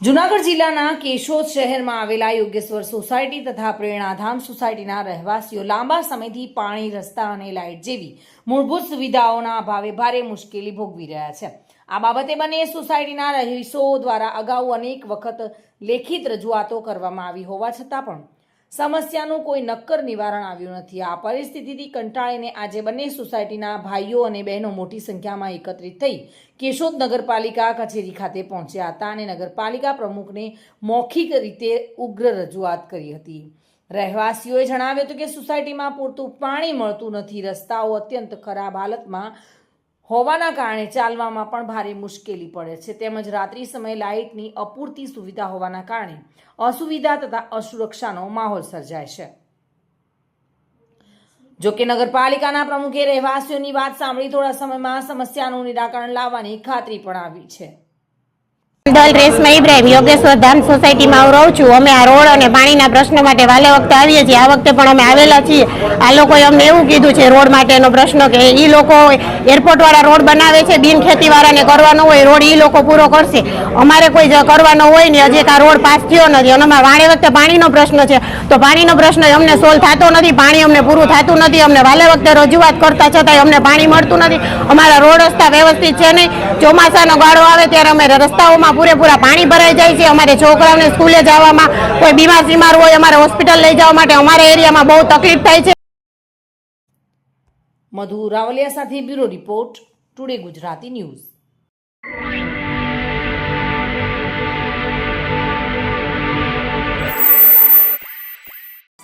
જુનાગઢ જિલ્લાના કેશોદ શહેરમાં આવેલા યોગેશ્વર સોસાયટી તથા પ્રેરણાધામ સોસાયટીના રહેવાસીઓ લાંબા સમયથી પાણી, રસ્તા અને લાઇટ જેવી મૂળભૂત સુવિધાઓના અભાવે ભારે મુશ્કેલી ભોગવી રહ્યા છે. આ બાબતે બંને સોસાયટીના રહીશો દ્વારા અગાઉ અનેક વખત લેખિત રજૂઆતો કરવામાં આવી હોવા છતાં પણ સમસ્યાનું કોઈ નક્કર નિવારણ આવ્યું નથી. આ પરિસ્થિતિથી કંટાળીને આજે બંને સોસાયટીના ભાઈઓ અને બહેનો મોટી સંખ્યામાં એકત્રિત થઈ કેશોદ નગરપાલિકા કચેરી ખાતે પહોંચ્યા હતા અને નગરપાલિકા પ્રમુખને મૌખિક રીતે ઉગ્ર રજૂઆત કરી હતી. રહેવાસીઓએ જણાવ્યું હતું કે સોસાયટીમાં પૂરતું પાણી મળતું નથી. રસ્તાઓ અત્યંત ખરાબ હાલતમાં હોવાના કારણે ચાલવામાં પણ ભારે મુશ્કેલી પડે છે. તેમજ રાત્રિ સમયે લાઇટની અપૂરતી સુવિધા હોવાના કારણે અસુવિધા તથા અસુરક્ષાનો માહોલ સર્જાય છે. જોકે નગરપાલિકાના પ્રમુખે રહેવાસીઓની વાત સાંભળી થોડા સમયમાં સમસ્યાનું નિરાકરણ લાવવાની ખાતરી પણ આવી છે. દલ રેશમા ઇબ્રાહિમ યોગેશ્વર ધામ સોસાયટીમાં હું રહું છું. અમે આ રોડ અને પાણીના પ્રશ્ન માટે વાલે વખતે આવીએ છીએ. આ વખતે પણ અમે આવેલા છીએ. આ લોકોએ અમને એવું કીધું છે, રોડ માટેનો પ્રશ્ન કે એ લોકો એરપોર્ટવાળા રોડ બનાવે છે, બિન ખેતીવાળાને કરવાનો હોય, રોડ એ લોકો પૂરો કરશે. અમારે કોઈ કરવાનો હોય ને, હજી આ રોડ પાસ થયો નથી. અને અમારે વાળે વખતે પાણીનો પ્રશ્ન છે. તો પાણીનો પ્રશ્ન અમને સોલ્વ થતો નથી. પાણી અમને પૂરું થતું નથી. અમને વાલે વખતે રજૂઆત કરતા છતાંય અમને પાણી મળતું નથી. અમારા રોડ રસ્તા વ્યવસ્થિત છે નહીં. ચોમાસાનો ગાળો આવે ત્યારે અમે રસ્તાઓમાં પૂરેપૂરા પાણી ભરાઈ જાય છે. અમારે છોકરાઓને સ્કૂલે જવામાં કોઈ બીમાર સીમાર હોય, અમારે હોસ્પિટલ લઈ જવા માટે અમારા એરિયામાં બહુ તકલીફ થાય છે. મધુ રાવલિયા સાથે bureau report, today Gujarati news.